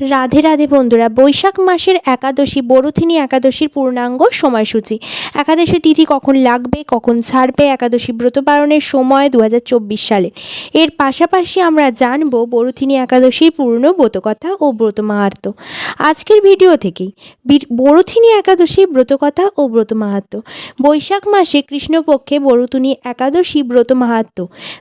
রাধে রাধে বন্ধুরা, বৈশাখ মাসের একাদশী, বরুথিনী একাদশীর পূর্ণাঙ্গ সময়সূচি। একাদশী তিথি কখন লাগবে, কখন ছাড়বে, একাদশী ব্রত পালনের সময় দু সালে এর পাশাপাশি আমরা জানব বরুথিনী একাদশীর পূর্ণ ব্রতকথা ও ব্রত মাহাত্ম আজকের ভিডিও থেকেই বরুথিনী একাদশী ব্রতকথা ও ব্রত মাহাত্ম বৈশাখ মাসে কৃষ্ণপক্ষে বরুথিনী একাদশী ব্রত মাহাত্ম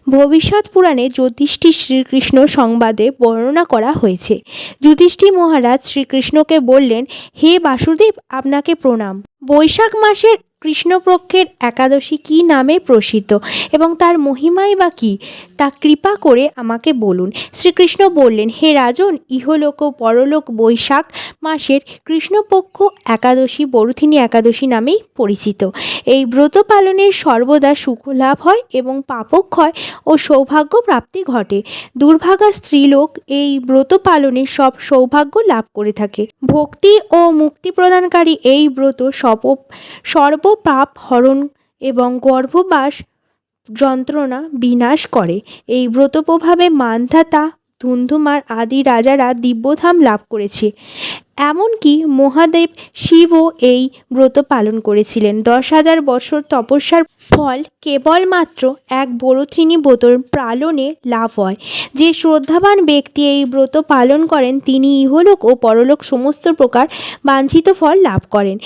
ভবিষ্যৎ পুরাণে জ্যোতিষী শ্রীকৃষ্ণ সংবাদে বর্ণনা করা হয়েছে। যুধিষ্ঠির মহারাজ শ্রীকৃষ্ণকে বললেন হে বাসুদেব আপনাকে প্রণাম। বৈশাখ মাসের কৃষ্ণপক্ষের একাদশী কী নামে প্রসিদ্ধ? এবং তার মহিমাই বা কী? তা কৃপা করে আমাকে বলুন। শ্রীকৃষ্ণ বললেন, হে রাজন, ইহলোক, পরলোক, বৈশাখ মাসের কৃষ্ণপক্ষ একাদশী বরুথিনী একাদশী নামেই পরিচিত। এই ব্রত পালনের সর্বদা সুখ লাভ হয় এবং পাপক্ষয় ও সৌভাগ্য প্রাপ্তি ঘটে। দুর্ভাগা স্ত্রীলোক এই ব্রত পালনে সব সৌভাগ্য লাভ করে থাকে। ভক্তি ও মুক্তি প্রদানকারী এই ব্রত সব সর্বপাপ হরণ এবং গর্ভবাস যন্ত্রণা বিনাশ করে। এই ব্রত প্রভাবে মান্ধাতা, ধুন্ধুমার আদি রাজারা দিব্যধাম লাভ করেছে। এমনকি মহাদেব শিবও এই ব্রত পালন করেছিলেন। দশ হাজার বছর তপস্যার ফল কেবলমাত্র এক বরথিনী ব্রতর পালনে লাভ হয়। যে শ্রদ্ধাবান ব্যক্তি এই ব্রত পালন করেন, তিনি ইহলোক ও পরলোক সমস্ত প্রকার বাঞ্ছিত ফল লাভ করেন।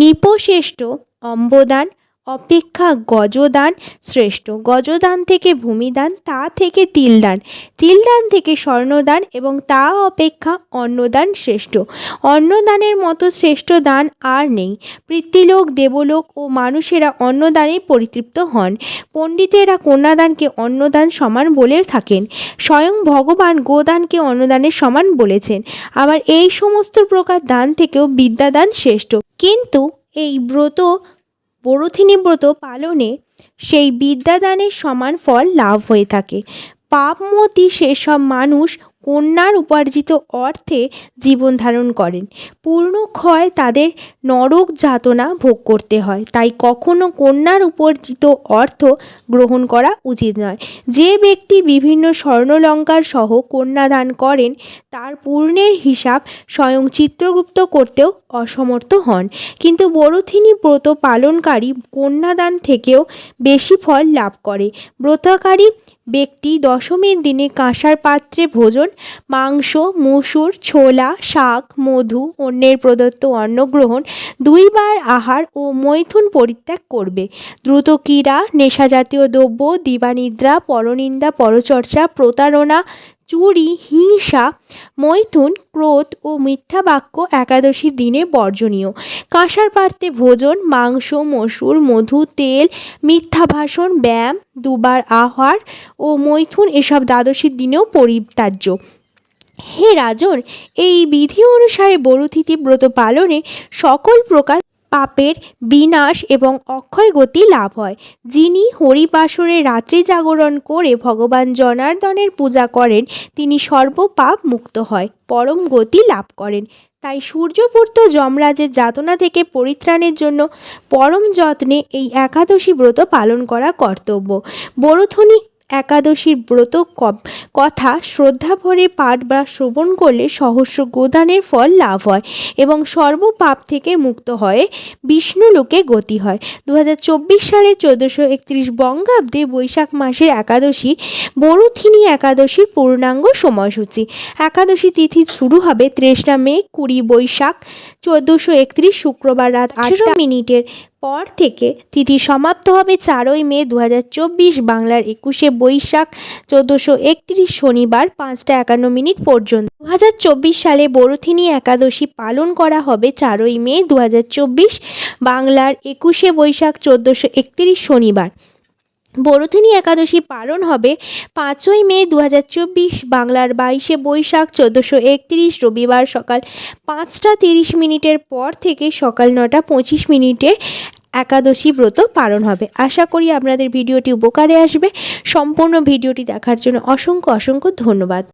নিপশ্রেষ্ঠ অম্বদান, অপেক্ষা গজদান শ্রেষ্ঠ। গজদান থেকে ভূমিদান, তা থেকে তিলদান। তিলদান থেকে স্বর্ণদান এবং তা অপেক্ষা অন্নদান শ্রেষ্ঠ। অন্নদানের মতো শ্রেষ্ঠ দান আর নেই। পৃথ্বীলোক দেবলোক ও মানুষেরা অন্নদানে পরিতৃপ্ত হন। পণ্ডিতেরা কন্যাদানকে অন্নদান সমান বলে থাকেন। স্বয়ং ভগবান গোদানকে অন্নদানের সমান বলেছেন। আবার এই সমস্ত প্রকার দান থেকেও বিদ্যাদান শ্রেষ্ঠ। কিন্তু এই ব্রত বরথিনী ব্রত পালনে সেই বিদ্যাদানের সমান ফল লাভ হয়ে থাকে। পাপমতি সেসব মানুষ কন্যার উপার্জিত অর্থে জীবন ধারণ করেন। পূর্ণ ক্ষয় তাদের নরক যাতনা ভোগ করতে হয়। তাই কখনো কন্যার উপার্জিত অর্থ গ্রহণ করা উচিত নয়। যে ব্যক্তি বিভিন্ন স্বর্ণলঙ্কার সহ কন্যাদান করেন, তার পূর্ণের হিসাব স্বয়ং চিত্রগুপ্ত করতেও অসমর্থ হন। কিন্তু বরথিনী ব্রত পালনকারী কন্যাদান থেকেও বেশি ফল লাভ করে। ব্রতকারী ব্যক্তি দশমীর দিনে কাঁসার পাত্রে ভোজন মাংস, মুসুর, ছোলা, শাক, মধু, অন্যের প্রদত্ত অন্নগ্রহণ, দুইবার আহার ও মৈথুন পরিত্যাগ করবে। দ্রুত ক্রীড়া, নেশাজাতীয় দ্রব্য, দিবানিদ্রা, পরনিন্দা, পরচর্চা, প্রতারণা চুরি, হিংসা, মৈথুন, ক্রোধ ও মিথ্যা বাক্য একাদশীর দিনে বর্জনীয়। কাঁসার পাত্রে ভোজন, মাংস, মসুর, মধু, তেল, মিথ্যা ভাষণ, ব্যায়াম, দুবার আহার ও মৈথুন এসব দ্বাদশীর দিনেও পরিত্যাজ্য। হে রাজন, এই বিধি অনুসারে বরুথিতি ব্রত পালনে সকল প্রকার পাপের বিনাশ এবং অক্ষয় গতি লাভ হয়। যিনি হরিবাসরে রাত্রি জাগরণ করে ভগবান জনার্দনের পূজা করেন, তিনি সর্বপাপ মুক্ত হয়, পরম গতি লাভ করেন। তাই সূর্যপূর্ত যমরাজের যাতনা থেকে পরিত্রাণের জন্য পরম যত্নে এই একাদশী ব্রত পালন করা কর্তব্য। বরথনী একাদশীর ব্রত কথা শ্রদ্ধা ভরে পাঠ বা শ্রবণ করলে সহস্র গোদানের ফল লাভ হয় এবং সর্বপাপ থেকে মুক্ত হয়ে, বিষ্ণু লোকে গতি হয়। দু সালে চোদ্দোশো একত্রিশ বঙ্গাব্দে বৈশাখ মাসের একাদশী, বরুথিনী একাদশীর পূর্ণাঙ্গ সময়সূচি। একাদশী তিথি শুরু হবে তেসরা মে কুড়ি বৈশাখ, চোদ্দোশো একত্রিশ শুক্রবার রাত আঠেরো মিনিটের পর থেকে তিথি সমাপ্ত হবে চারই মে দু হাজার চব্বিশ বাংলার একুশে বৈশাখ চোদ্দোশো একত্রিশ শনিবার পাঁচটা একান্ন মিনিট পর্যন্ত। দু হাজার চব্বিশ সালে বরুথিনী একাদশী পালন করা হবে চারই মে দু হাজার চব্বিশ বাংলার একুশে বৈশাখ চোদ্দোশো একত্রিশ শনিবার। বরথিনী একাদশী পালন হবে পাঁচই মে দু হাজার চব্বিশ, বাংলার বাইশে বৈশাখ, চোদ্দোশো একত্রিশ, রবিবার সকাল পাঁচটা তিরিশ মিনিটের পর থেকে সকাল নটা পঁচিশ মিনিটে একাদশী ব্রত পালন হবে। আশা করি আপনাদের ভিডিওটি উপকারে আসবে। সম্পূর্ণ ভিডিওটি দেখার জন্য অসংখ্য অসংখ্য ধন্যবাদ।